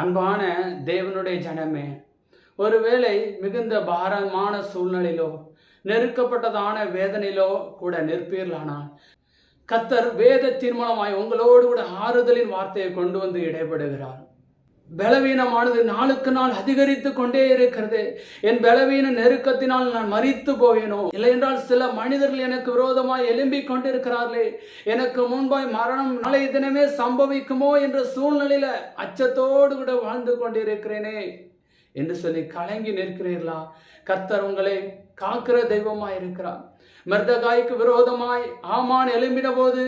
அன்பான தேவனுடைய ஜனமே ஒருவேளை மிகுந்த பாரமான சூழ்நிலையிலோ நெருக்கப்பட்டதான வேதனையிலோ கூட நிற்பீர்களானால் கத்தர் வேத தீர்மானமாய் உங்களோடு கூட ஆறுதலின் வார்த்தையை கொண்டு வந்து இடைபடுகிறார் பலவீனமானது நாளுக்கு நாள் அதிகரித்து கொண்டே இருக்கிறது. என் பலவீன நெருக்கத்தினால் நான் மறித்து போவேனோ? இல்லை என்றால் சில மனிதர்கள் எனக்கு விரோதமாய் எழும்பிக் கொண்டிருக்கிறார்களே. எனக்கு முன்பாய் மரணம் நாளை தினமே சம்பவிக்குமோ என்ற சூழ்நிலையில அச்சத்தோடு கூட வாழ்ந்து கொண்டிருக்கிறேனே. என்று சொல்லி கலங்கி நிற்கிறீர்களா? கர்த்தர் உங்களை காக்கிற தெய்வமாயிருக்கிறார் மெர்தகாய்க்கு விரோதமாய் ஆமான் எழும்பின போது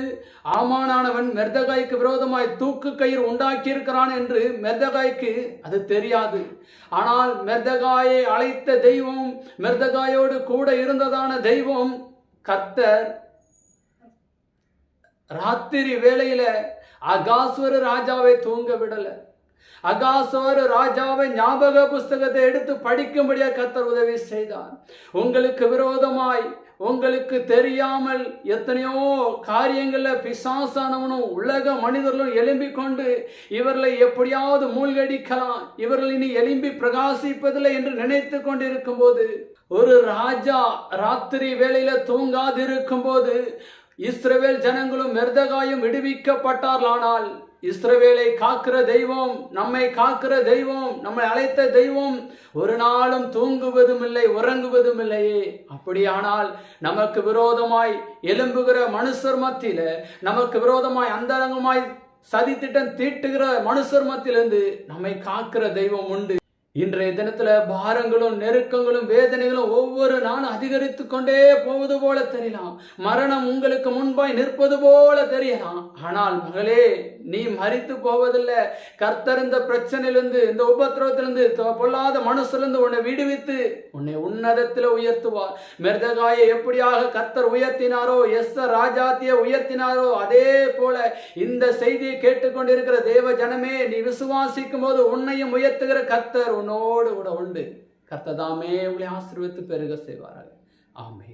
ஆமானானவன் மெர்தகாய்க்கு விரோதமாய் தூக்கு கயிறு உண்டாக்கியிருக்கிறான் என்று மெர்தகாய்க்கு அது தெரியாது. ஆனால் மெர்தகாயை அழைத்த தெய்வம் மெர்தகாயோடு கூட இருந்ததான தெய்வம் கர்த்தர். ராத்திரி வேளையில அகாசுவர ராஜாவை தூங்க விடலை. அகாசோர ராஜாவை ஞாபக புஸ்தகத்தை எடுத்து படிக்கும்படியா கத்தர் உதவி செய்தார். உங்களுக்கு விரோதமாய் உங்களுக்கு தெரியாமல் எத்தனையோ காரியங்களில் பிசாசானவனும் உலக மனிதர்களும் எலும்பி கொண்டு இவர்களை எப்படியாவது மூழ்கடிக்கலாம் இவர்கள் இனி எழும்பி பிரகாசிப்பதில்லை என்று நினைத்து கொண்டிருக்கும் போது ஒரு ராஜா ராத்திரி வேளையில தூங்காதிருக்கும் போது இஸ்ரவேல் ஜனங்களும் மெர்தகாயும் விடுவிக்கப்பட்டார்களானால் இஸ்ரவேலை காக்கிற தெய்வம் நம்மை காக்கிற தெய்வம் நம்மை அழைத்த தெய்வம் ஒரு நாளும் தூங்குவதும் இல்லை உறங்குவதும் இல்லையே அப்படியானால் நமக்கு விரோதமாய் எழும்புகிற மனுஷர் மத்தியில நமக்கு விரோதமாய் அந்தரங்கமாய் சதி திட்டம் தீட்டுகிற மனுஷர் மத்தியிலிருந்து நம்மை காக்கிற தெய்வம் உண்டு. இன்றைய தினத்துல பாரங்களும் நெருக்கங்களும் வேதனைகளும் ஒவ்வொரு நாளும் அதிகரித்து கொண்டே போவது போல தெரியலாம். மரணம் உங்களுக்கு முன்பாய் நிற்பது போல தெரியலாம். ஆனால் மகளே நீ மறித்து போவதில்லை. கர்த்தர் இந்த பிரச்சனையிலிருந்து இந்த உபத்திரவத்திலிருந்து பொல்லாத மனசுலேருந்து உன்னை விடுவித்து உன்னை உன்னதத்தில் உயர்த்துவார். மிருதகாயை எப்படியாக கர்த்தர் உயர்த்தினாரோ எஸ் ராஜாத்திய உயர்த்தினாரோ அதே போல இந்த செய்தியை கேட்டுக்கொண்டிருக்கிற தேவ ஜனமே நீ விசுவாசிக்கும் போது உன்னையும் உயர்த்துகிற கர்த்தர் உன்னோடு கூட உண்டு. கர்த்ததாமே உங்களை ஆசீர்வதித்து பெருக செய்வார்கள் ஆமே